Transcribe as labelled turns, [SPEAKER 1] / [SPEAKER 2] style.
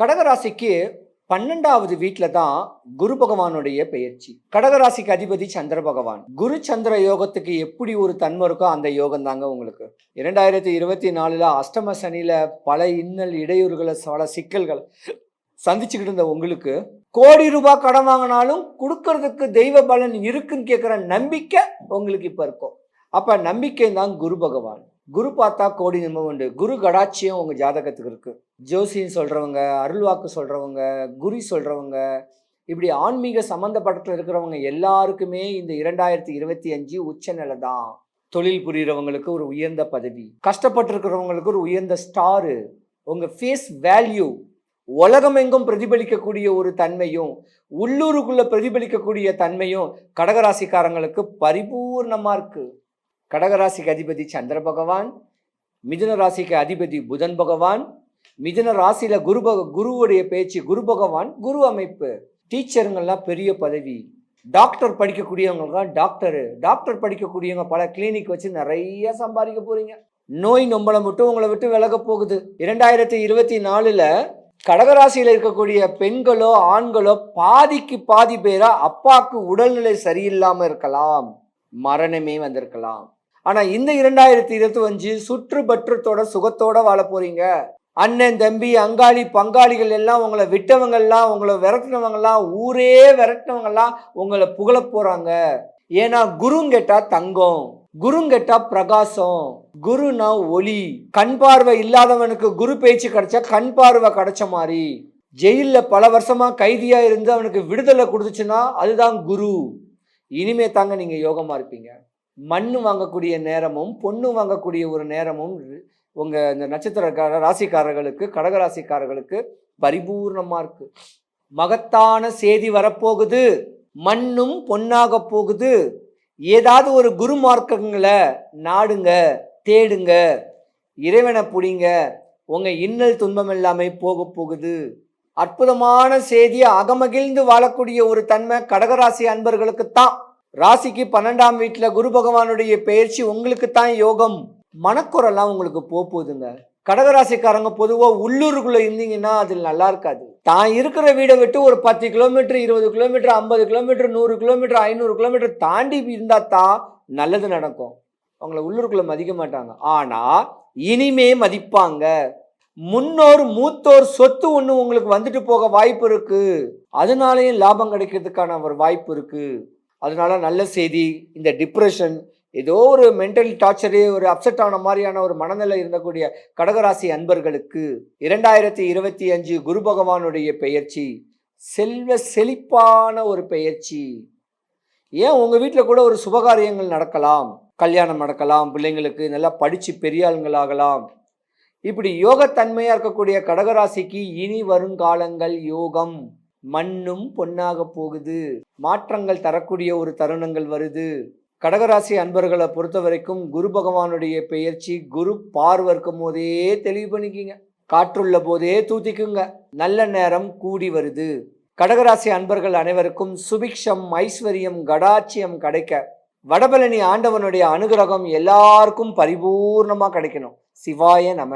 [SPEAKER 1] கடகராசிக்கு பன்னெண்டாவது வீட்டில் தான் குரு பகவானுடைய பெயர்ச்சி. கடகராசிக்கு அதிபதி சந்திர பகவான். குரு சந்திர யோகத்துக்கு எப்படி ஒரு தன்மை இருக்கோ அந்த யோகம் தாங்க உங்களுக்கு. இரண்டாயிரத்தி இருபத்தி நாலுல அஷ்டம சனியில பல இன்னல் இடையூறுகளை பல சிக்கல்கள் சந்திச்சுக்கிட்டு இருந்த உங்களுக்கு கோடி ரூபாய் கடன் வாங்கினாலும் கொடுக்கறதுக்கு தெய்வ பலன் இருக்குன்னு கேட்குற நம்பிக்கை உங்களுக்கு இப்போ இருக்கும். அப்போ நம்பிக்கை தான் குரு பகவான். குரு பார்த்தா கோடி நன்மை உண்டு. குரு கடாட்சியம் உங்கள் ஜாதகத்துக்கு இருக்குது ஜோசின்னு சொல்கிறவங்க அருள்வாக்கு சொல்கிறவங்க குரி சொல்கிறவங்க இப்படி ஆன்மீக சம்மந்தப்பட்டத்தில் இருக்கிறவங்க எல்லாருக்குமே இந்த இரண்டாயிரத்தி இருபத்தி அஞ்சு உச்ச நிலை தான். தொழில் புரிகிறவங்களுக்கு ஒரு உயர்ந்த பதவி. கஷ்டப்பட்டிருக்கிறவங்களுக்கு ஒரு உயர்ந்த ஸ்டாரு. உங்கள் ஃபேஸ் வேல்யூ உலகமெங்கும் பிரதிபலிக்கக்கூடிய ஒரு தன்மையும் உள்ளூருக்குள்ளே பிரதிபலிக்கக்கூடிய தன்மையும் கடகராசிக்காரங்களுக்கு பரிபூர்ணமாக இருக்குது கடகராசிக்கு அதிபதி சந்திர பகவான் மிதுன ராசிக்கு அதிபதி புதன் பகவான் மிதுன ராசியில் குரு பக குருவுடைய பேச்சு குரு பகவான் குரு அமைப்பு. டீச்சருங்கள்லாம் பெரிய பதவி. டாக்டர் படிக்கக்கூடியவங்கலாம் டாக்டரு. டாக்டர் படிக்கக்கூடியவங்க பல கிளினிக் வச்சு நிறைய சம்பாதிக்க போகிறீங்க நோய் நொம்பளை மட்டும் உங்களை விட்டு விலக போகுது. இரண்டாயிரத்தி இருபத்தி நாலில் கடகராசியில் இருக்கக்கூடிய பெண்களோ ஆண்களோ பாதிக்கு பாதி பேரா அப்பாவுக்கு உடல்நிலை சரியில்லாமல் இருக்கலாம். மரணமே வந்திருக்கலாம். ஆனால் இந்த இரண்டாயிரத்தி இருபத்தி அஞ்சு சுற்றுப்பற்றத்தோட சுகத்தோட வாழ போறீங்க. அண்ணன் தம்பி அங்காளி பங்காளிகள் எல்லாம் உங்களை விட்டவங்கெல்லாம் உங்களை விரட்டினவங்கெல்லாம் ஊரே விரட்டினவங்கெல்லாம் உங்களை புகழ போறாங்க. ஏன்னா குருங்கெட்டா தங்கம் குருங்கெட்டா பிரகாசம் குருனா ஒளி. கண் பார்வை இல்லாதவனுக்கு குரு பேச்சு கிடைச்சா கண் பார்வை கிடைச்ச மாதிரி. ஜெயிலில் பல வருஷமா கைதியா இருந்து அவனுக்கு விடுதலை கொடுத்துச்சுன்னா அதுதான் குரு. இனிமே தாங்க நீங்க யோகமா இருப்பீங்க. மண் வாங்கக்கூடிய நேரமும் பொண்ணு வாங்கக்கூடிய ஒரு நேரமும் உங்கள் இந்த நட்சத்திரக்கார ராசிக்காரர்களுக்கு கடகராசிக்காரர்களுக்கு பரிபூர்ணமாக இருக்குது மகத்தான செய்தி வரப்போகுது. மண்ணும் பொன்னாக போகுது. ஏதாவது ஒரு குருமார்க்கங்களை நாடுங்க தேடுங்க இறைவனை புடிங்க. உங்க இன்னல் துன்பம் எல்லாமே போக போகுது. அற்புதமான செய்தியை அகமகிழ்ந்து வாழக்கூடிய ஒரு தன்மை கடகராசி அன்பர்களுக்கு தான் ராசிக்கு பன்னெண்டாம் வீட்டில் குரு பகவானுடைய பயிற்சி உங்களுக்கு தான் யோகம். மனக்குறெல்லாம் உங்களுக்கு போக போகுதுங்க கடகராசிக்காரங்க பொதுவாக உள்ளூருக்குள்ளே இருந்தீங்கன்னா அதில் நல்லா இருக்காது. தான் இருக்கிற வீடை விட்டு ஒரு பத்து கிலோமீட்டர் இருபது கிலோமீட்டர் ஐம்பது கிலோமீட்டர் நூறு கிலோமீட்டர் ஐநூறு கிலோமீட்டர் தாண்டி இருந்தால் தான் நல்லது நடக்கும். அவங்கள உள்ளூருக்குள்ள மதிக்க மாட்டாங்க. ஆனால் இனிமே மதிப்பாங்க. முன்னோர் மூத்தோர் சொத்து ஒன்று உங்களுக்கு வந்துட்டு போக வாய்ப்பு இருக்கு. அதனாலேயும் லாபம் கிடைக்கிறதுக்கான ஒரு வாய்ப்பு இருக்குது அதனால நல்ல செய்தி இந்த டிப்ரெஷன் ஏதோ ஒரு மென்டல் டார்ச்சரே ஒரு அப்செட் ஆன மாதிரியான ஒரு மனநிலை இருந்தக்கூடிய கடகராசி அன்பர்களுக்கு இரண்டாயிரத்தி இருபத்தி அஞ்சு குரு பகவானுடைய பெயர்ச்சி செல்வ செழிப்பான ஒரு பெயர்ச்சி. ஏன் உங்கள் வீட்டில் கூட ஒரு சுபகாரியங்கள் நடக்கலாம் கல்யாணம் நடக்கலாம் பிள்ளைங்களுக்கு நல்லா படித்து பெரியாளுங்களாகலாம் இப்படி யோகத்தன்மையாக இருக்கக்கூடிய கடகராசிக்கு இனி வருங்காலங்கள் யோகம். மண்ணும் பொன்னாக போகுது. மாற்றங்கள் தரக்கூடிய ஒரு தருணங்கள் வருது. கடகராசி அன்பர்களை பொறுத்த வரைக்கும் குரு பகவானுடைய பெயர்ச்சி குரு பார்வை இருக்கும் போதே தெளிவு பண்ணிக்கிங்க. காற்றுள்ள போதே தூத்திக்குங்க. நல்ல நேரம் கூடி வருது. கடகராசி அன்பர்கள் அனைவருக்கும் சுபிக்ஷம் ஐஸ்வர்யம் கடாட்சியம் கிடைக்க வடபழனி ஆண்டவனுடைய அனுகிரகம் எல்லாருக்கும் பரிபூர்ணமாக கிடைக்கணும். சிவாய நம.